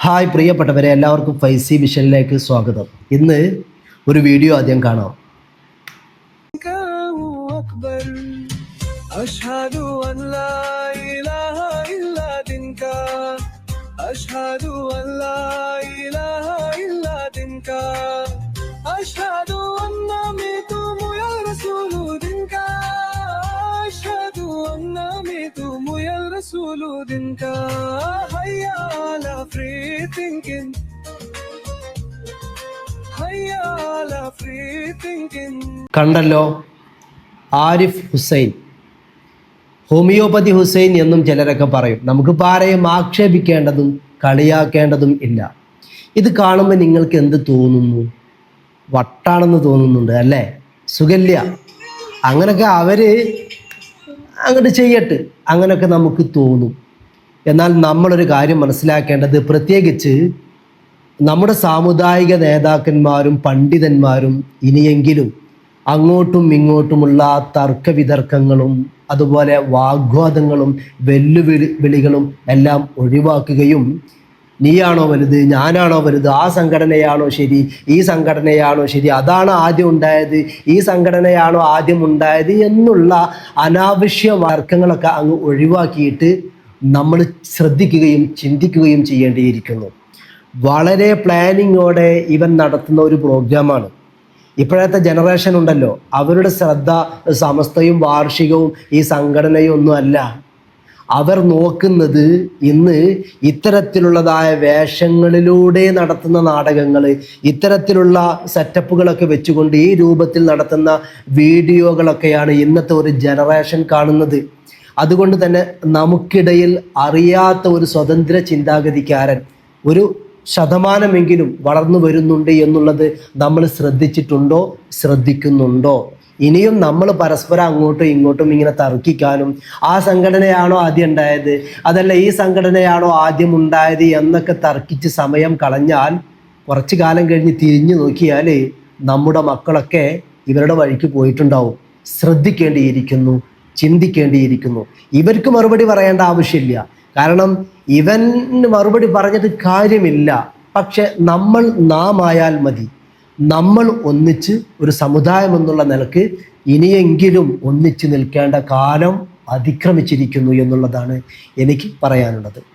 Hi പ്രിയപ്പെട്ടവരെ എല്ലാവർക്കും ഫൈസി വിഷനിലേക്ക് സ്വാഗതം ഇന്ന് ഒരു വീഡിയോ ആദ്യം കാണാം الله أكبر أشهد أن لا إله إلا دينك أشهد أن لا إله إلا دينك أشهد أن ميتم يا رسول دينك أشهد أن ميتم يا رسول دينك هيا على free thinking هيا على free thinking കണ്ടല്ലോ ആരിഫ് ഹുസൈൻ ഹോമിയോപ്പതി ഹുസൈൻ എന്നും ചിലരൊക്കെ പറയും നമുക്ക് ആരെയും ആക്ഷേപിക്കേണ്ടതും കളിയാക്കേണ്ടതും ഇല്ല ഇത് കാണുമ്പോൾ നിങ്ങൾക്ക് എന്ത് തോന്നുന്നു വട്ടാണെന്ന് തോന്നുന്നുണ്ട് അല്ലേ സുഖല്യ അങ്ങനൊക്കെ അവര് അങ്ങോട്ട് ചെയ്യട്ടെ. അങ്ങനെയൊക്കെ നമുക്ക് തോന്നും. എന്നാൽ നമ്മളൊരു കാര്യം മനസ്സിലാക്കേണ്ടത് പ്രത്യേകിച്ച് നമ്മുടെ സാമുദായിക നേതാക്കന്മാരും പണ്ഡിതന്മാരും ഇനിയെങ്കിലും അങ്ങോട്ടും ഇങ്ങോട്ടുമുള്ള തർക്കവിതർക്കങ്ങളും അതുപോലെ വാഗ്വാദങ്ങളും വെല്ലുവിളി വിളികളും എല്ലാം ഒഴിവാക്കുകയും നീയാണോ വലുത്? ഞാനാണോ വലുത്? ആ സംഘടനയാണോ ശരി? ഈ സംഘടനയാണോ ശരി? അതാണ് ആദ്യം ഉണ്ടായത്. ഈ സംഘടനയാണോ ആദ്യം ഉണ്ടായത് എന്നുള്ള അനാവശ്യ വർക്കങ്ങളൊക്കെ അങ്ങ് ഒഴിവാക്കിയിട്ട് നമ്മൾ ശ്രദ്ധിക്കുകയും ചിന്തിക്കുകയും ചെയ്യേണ്ടിയിരിക്കുന്നു. വളരെ പ്ലാനിങ്ങോടെ ഇവൻ നടത്തുന്ന ഒരു പ്രോഗ്രാമാണ്. ഇപ്പോഴത്തെ ജനറേഷൻ ഉണ്ടല്ലോ. അവരുടെ ശ്രദ്ധ സമസ്തയും വാർഷികവും ഈ സംഘടനയും ഒന്നും അല്ല അവർ നോക്കുന്നത് ഇന്ന് ഇത്തരത്തിലുള്ളതായ വേഷങ്ങളിലൂടെ നടത്തുന്ന നാടകങ്ങൾ ഇത്തരത്തിലുള്ള സെറ്റപ്പുകളൊക്കെ വെച്ചുകൊണ്ട് ഈ രൂപത്തിൽ നടത്തുന്ന വീഡിയോകളൊക്കെയാണ് ഇന്നത്തെ ഒരു ജനറേഷൻ കാണുന്നത്. അതുകൊണ്ട് തന്നെ നമുക്കിടയിൽ അറിയാത്ത ഒരു സ്വതന്ത്ര ചിന്താഗതിക്കാരൻ ഒരു ശതമാനമെങ്കിലും വളർന്നു വരുന്നുണ്ട് എന്നുള്ളത് നമ്മൾ ശ്രദ്ധിച്ചിട്ടുണ്ടോ? ശ്രദ്ധിക്കുന്നുണ്ടോ? ഇനിയും നമ്മൾ പരസ്പരം അങ്ങോട്ടും ഇങ്ങോട്ടും ഇങ്ങനെ തർക്കിക്കാനും ആ സംഘടനയാണോ ആദ്യം ഉണ്ടായത്? അതല്ല ഈ സംഘടനയാണോ ആദ്യം ഉണ്ടായത് എന്നൊക്കെ തർക്കിച്ച് സമയം കളഞ്ഞാൽ കുറച്ച് കാലം കഴിഞ്ഞ് തിരിഞ്ഞു നോക്കിയാൽ നമ്മുടെ മക്കളൊക്കെ ഇവരുടെ വഴിക്ക് പോയിട്ടുണ്ടാവും. ശ്രദ്ധിക്കേണ്ടിയിരിക്കുന്നു ചിന്തിക്കേണ്ടിയിരിക്കുന്നു. ഇവർക്ക് മറുപടി പറയേണ്ട ആവശ്യമില്ല. കാരണം ഇവന് മറുപടി പറഞ്ഞിട്ട് കാര്യമില്ല. പക്ഷെ നമ്മൾ നാം ആയാൽ മതി. നമ്മൾ ഒന്നിച്ച് ഒരു സമുദായം എന്നുള്ള നിലയ്ക്ക് ഇനിയെങ്കിലും ഒന്നിച്ച് നിൽക്കേണ്ട കാലം അതിക്രമിച്ചിരിക്കുന്നു എന്നുള്ളതാണ് എനിക്ക് പറയാനുള്ളത്.